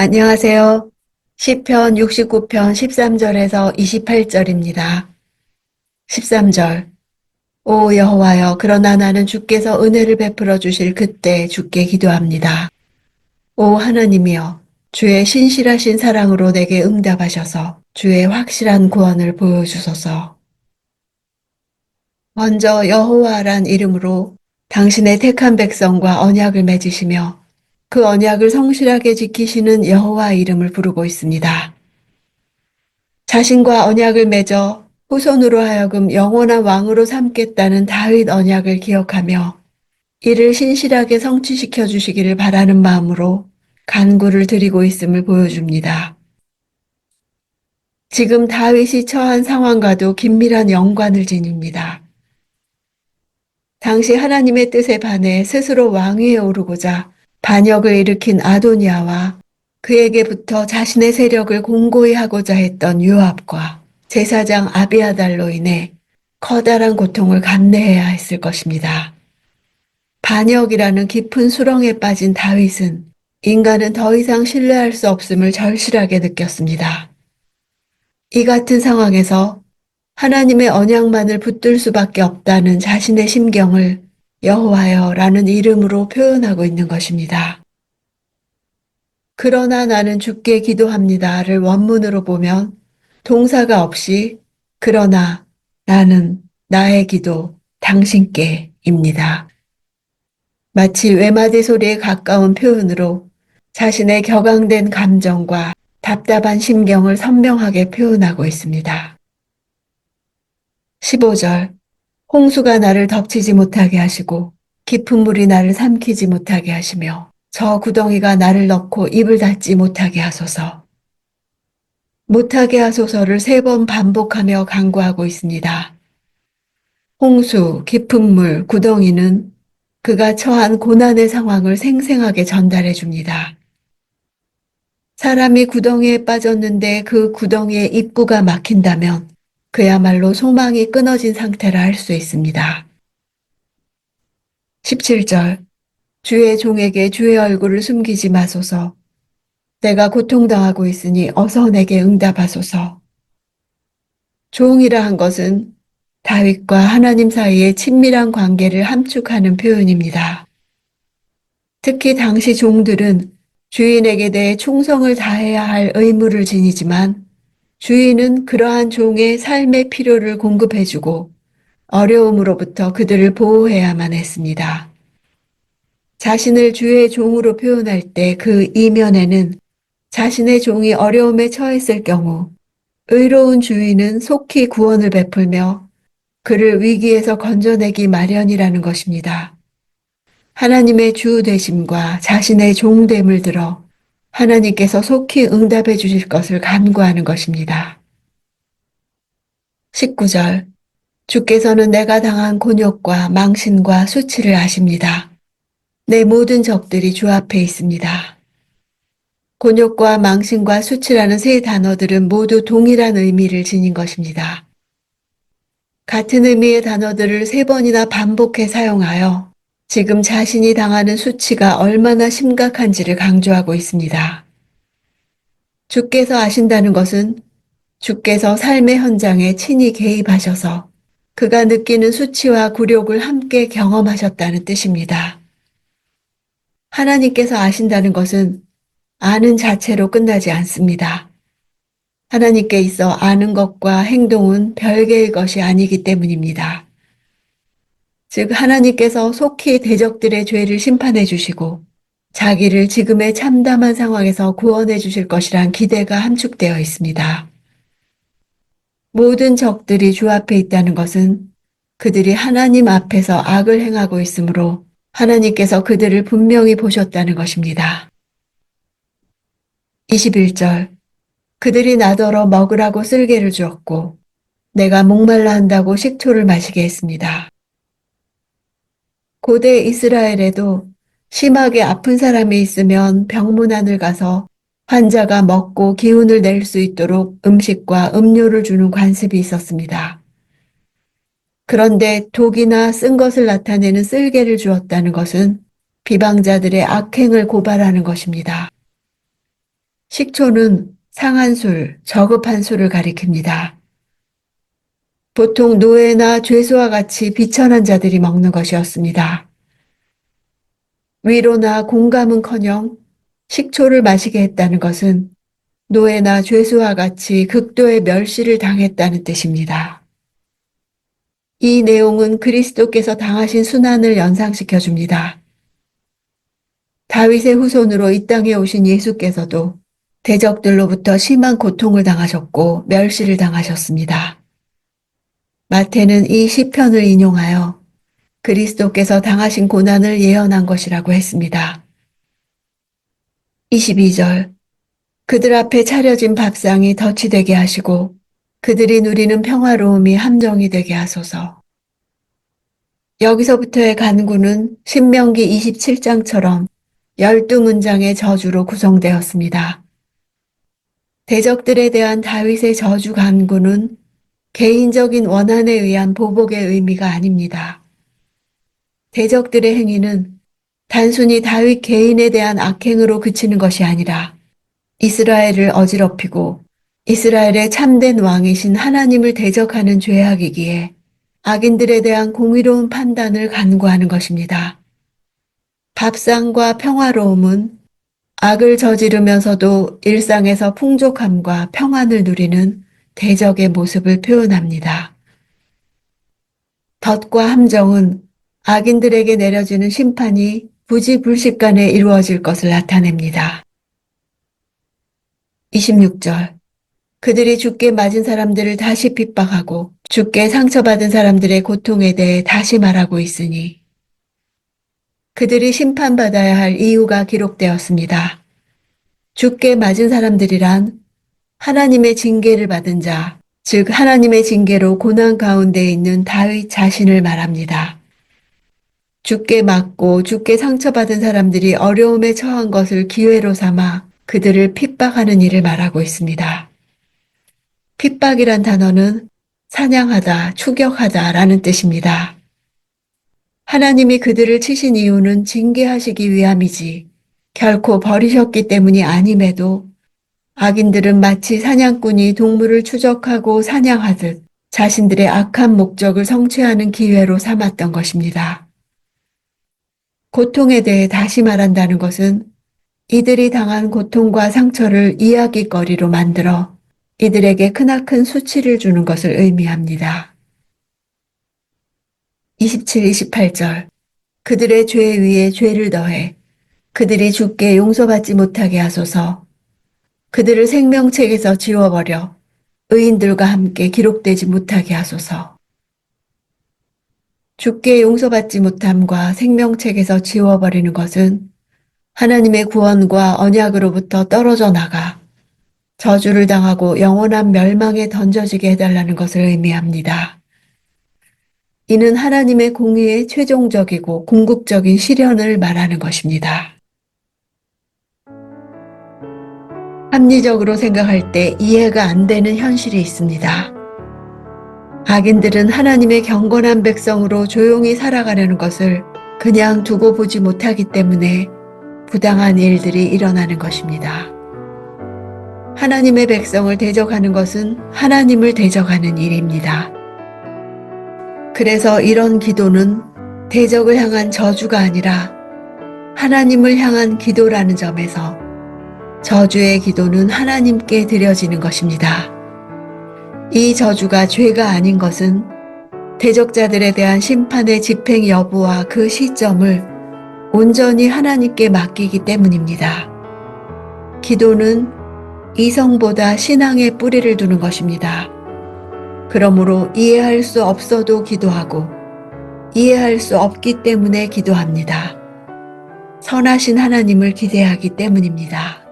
안녕하세요. 시편 69편 13절에서 28절입니다. 13절. 오 여호와여, 그러나 나는 주께서 은혜를 베풀어 주실 그때 주께 기도합니다. 오 하나님이여, 주의 신실하신 사랑으로 내게 응답하셔서 주의 확실한 구원을 보여주소서. 먼저 여호와란 이름으로 당신의 택한 백성과 언약을 맺으시며 그 언약을 성실하게 지키시는 여호와 이름을 부르고 있습니다. 자신과 언약을 맺어 후손으로 하여금 영원한 왕으로 삼겠다는 다윗 언약을 기억하며 이를 신실하게 성취시켜 주시기를 바라는 마음으로 간구를 드리고 있음을 보여줍니다. 지금 다윗이 처한 상황과도 긴밀한 연관을 지닙니다. 당시 하나님의 뜻에 반해 스스로 왕위에 오르고자 반역을 일으킨 아도니아와 그에게부터 자신의 세력을 공고히 하고자 했던 요압과 제사장 아비아달로 인해 커다란 고통을 감내해야 했을 것입니다. 반역이라는 깊은 수렁에 빠진 다윗은 인간은 더 이상 신뢰할 수 없음을 절실하게 느꼈습니다. 이 같은 상황에서 하나님의 언약만을 붙들 수밖에 없다는 자신의 심경을 여호와여 라는 이름으로 표현하고 있는 것입니다. 그러나 나는 주께 기도합니다를 원문으로 보면 동사가 없이 그러나 나는 나의 기도 당신께입니다. 마치 외마디 소리에 가까운 표현으로 자신의 격앙된 감정과 답답한 심경을 선명하게 표현하고 있습니다. 15절 홍수가 나를 덮치지 못하게 하시고 깊은 물이 나를 삼키지 못하게 하시며 저 구덩이가 나를 넣고 입을 닫지 못하게 하소서. 못하게 하소서를 세 번 반복하며 강구하고 있습니다. 홍수, 깊은 물, 구덩이는 그가 처한 고난의 상황을 생생하게 전달해 줍니다. 사람이 구덩이에 빠졌는데 그 구덩이의 입구가 막힌다면 그야말로 소망이 끊어진 상태라 할 수 있습니다. 17절 주의 종에게 주의 얼굴을 숨기지 마소서. 내가 고통당하고 있으니 어서 내게 응답하소서. 종이라 한 것은 다윗과 하나님 사이의 친밀한 관계를 함축하는 표현입니다. 특히 당시 종들은 주인에게 대해 충성을 다해야 할 의무를 지니지만 주인은 그러한 종의 삶의 필요를 공급해주고 어려움으로부터 그들을 보호해야만 했습니다. 자신을 주의 종으로 표현할 때 그 이면에는 자신의 종이 어려움에 처했을 경우 의로운 주인은 속히 구원을 베풀며 그를 위기에서 건져내기 마련이라는 것입니다. 하나님의 주 되심과 자신의 종됨을 들어 하나님께서 속히 응답해 주실 것을 간구하는 것입니다. 19절 주께서는 내가 당한 곤욕과 망신과 수치를 아십니다. 내 모든 적들이 주 앞에 있습니다. 곤욕과 망신과 수치라는 세 단어들은 모두 동일한 의미를 지닌 것입니다. 같은 의미의 단어들을 세 번이나 반복해 사용하여 지금 자신이 당하는 수치가 얼마나 심각한지를 강조하고 있습니다. 주께서 아신다는 것은 주께서 삶의 현장에 친히 개입하셔서 그가 느끼는 수치와 굴욕을 함께 경험하셨다는 뜻입니다. 하나님께서 아신다는 것은 아는 자체로 끝나지 않습니다. 하나님께 있어 아는 것과 행동은 별개의 것이 아니기 때문입니다. 즉, 하나님께서 속히 대적들의 죄를 심판해 주시고 자기를 지금의 참담한 상황에서 구원해 주실 것이란 기대가 함축되어 있습니다. 모든 적들이 주 앞에 있다는 것은 그들이 하나님 앞에서 악을 행하고 있으므로 하나님께서 그들을 분명히 보셨다는 것입니다. 21절 그들이 나더러 먹으라고 쓸개를 주었고 내가 목말라 한다고 식초를 마시게 했습니다. 고대 이스라엘에도 심하게 아픈 사람이 있으면 병문안을 가서 환자가 먹고 기운을 낼 수 있도록 음식과 음료를 주는 관습이 있었습니다. 그런데 독이나 쓴 것을 나타내는 쓸개를 주었다는 것은 비방자들의 악행을 고발하는 것입니다. 식초는 상한 술, 저급한 술을 가리킵니다. 보통 노예나 죄수와 같이 비천한 자들이 먹는 것이었습니다. 위로나 공감은커녕 식초를 마시게 했다는 것은 노예나 죄수와 같이 극도의 멸시를 당했다는 뜻입니다. 이 내용은 그리스도께서 당하신 순환을 연상시켜 줍니다. 다윗의 후손으로 이 땅에 오신 예수께서도 대적들로부터 심한 고통을 당하셨고 멸시를 당하셨습니다. 마태는 이 시편을 인용하여 그리스도께서 당하신 고난을 예언한 것이라고 했습니다. 22절 그들 앞에 차려진 밥상이 덫이 되게 하시고 그들이 누리는 평화로움이 함정이 되게 하소서. 여기서부터의 간구는 신명기 27장처럼 12문장의 저주로 구성되었습니다. 대적들에 대한 다윗의 저주 간구는 개인적인 원한에 의한 보복의 의미가 아닙니다. 대적들의 행위는 단순히 다윗 개인에 대한 악행으로 그치는 것이 아니라 이스라엘을 어지럽히고 이스라엘의 참된 왕이신 하나님을 대적하는 죄악이기에 악인들에 대한 공의로운 판단을 간구하는 것입니다. 밥상과 평화로움은 악을 저지르면서도 일상에서 풍족함과 평안을 누리는 대적의 모습을 표현합니다. 덫과 함정은 악인들에게 내려지는 심판이 부지불식간에 이루어질 것을 나타냅니다. 26절 그들이 죽게 맞은 사람들을 다시 핍박하고 죽게 상처받은 사람들의 고통에 대해 다시 말하고 있으니 그들이 심판받아야 할 이유가 기록되었습니다. 죽게 맞은 사람들이란 하나님의 징계를 받은 자, 즉 하나님의 징계로 고난 가운데 있는 다윗 자신을 말합니다. 죽게 맞고 죽게 상처받은 사람들이 어려움에 처한 것을 기회로 삼아 그들을 핍박하는 일을 말하고 있습니다. 핍박이란 단어는 사냥하다, 추격하다 라는 뜻입니다. 하나님이 그들을 치신 이유는 징계하시기 위함이지 결코 버리셨기 때문이 아님에도 악인들은 마치 사냥꾼이 동물을 추적하고 사냥하듯 자신들의 악한 목적을 성취하는 기회로 삼았던 것입니다. 고통에 대해 다시 말한다는 것은 이들이 당한 고통과 상처를 이야기거리로 만들어 이들에게 크나큰 수치를 주는 것을 의미합니다. 27, 28절 그들의 죄 위에 죄를 더해 그들이 죽게 용서받지 못하게 하소서 그들을 생명책에서 지워버려 의인들과 함께 기록되지 못하게 하소서 죽게 용서받지 못함과 생명책에서 지워버리는 것은 하나님의 구원과 언약으로부터 떨어져 나가 저주를 당하고 영원한 멸망에 던져지게 해달라는 것을 의미합니다. 이는 하나님의 공의의 최종적이고 궁극적인 실현을 말하는 것입니다. 합리적으로 생각할 때 이해가 안 되는 현실이 있습니다. 악인들은 하나님의 경건한 백성으로 조용히 살아가려는 것을 그냥 두고 보지 못하기 때문에 부당한 일들이 일어나는 것입니다. 하나님의 백성을 대적하는 것은 하나님을 대적하는 일입니다. 그래서 이런 기도는 대적을 향한 저주가 아니라 하나님을 향한 기도라는 점에서 저주의 기도는 하나님께 드려지는 것입니다. 이 저주가 죄가 아닌 것은 대적자들에 대한 심판의 집행 여부와 그 시점을 온전히 하나님께 맡기기 때문입니다. 기도는 이성보다 신앙의 뿌리를 두는 것입니다. 그러므로 이해할 수 없어도 기도하고 이해할 수 없기 때문에 기도합니다. 선하신 하나님을 기대하기 때문입니다.